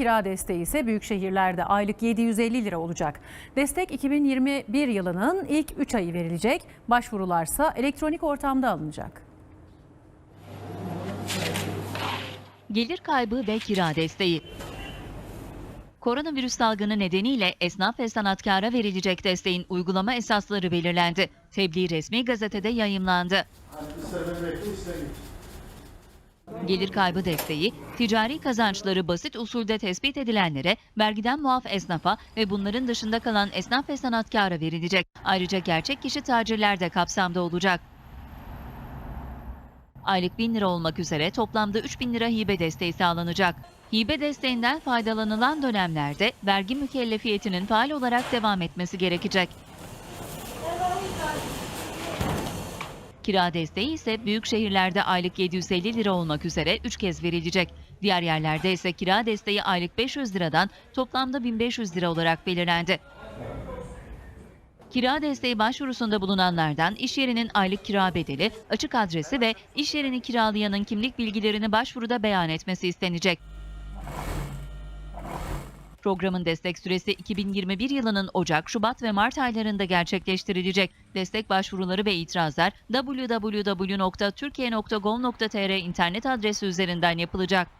kira desteği ise büyük şehirlerde aylık 750 lira olacak. Destek 2021 yılının ilk 3 ayı verilecek. Başvurularsa elektronik ortamda alınacak. Gelir kaybı ve kira desteği. Koronavirüs salgını nedeniyle esnaf ve sanatkara verilecek desteğin uygulama esasları belirlendi. Tebliğ resmi gazetede yayımlandı. Gelir kaybı desteği, ticari kazançları basit usulde tespit edilenlere, vergiden muaf esnafa ve bunların dışında kalan esnaf ve sanatkara verilecek. Ayrıca gerçek kişi tacirler de kapsamda olacak. Aylık 1000 lira olmak üzere toplamda 3000 lira hibe desteği sağlanacak. Hibe desteğinden faydalanılan dönemlerde vergi mükellefiyetinin faal olarak devam etmesi gerekecek. Kira desteği ise büyük şehirlerde aylık 750 lira olmak üzere 3 kez verilecek. Diğer yerlerde ise kira desteği aylık 500 liradan toplamda 1500 lira olarak belirlendi. Kira desteği başvurusunda bulunanlardan iş yerinin aylık kira bedeli, açık adresi ve iş yerini kiralayanın kimlik bilgilerini başvuruda beyan etmesi istenecek. Programın destek süresi 2021 yılının Ocak, Şubat ve Mart aylarında gerçekleştirilecek. Destek başvuruları ve itirazlar www.turkiye.gov.tr internet adresi üzerinden yapılacak.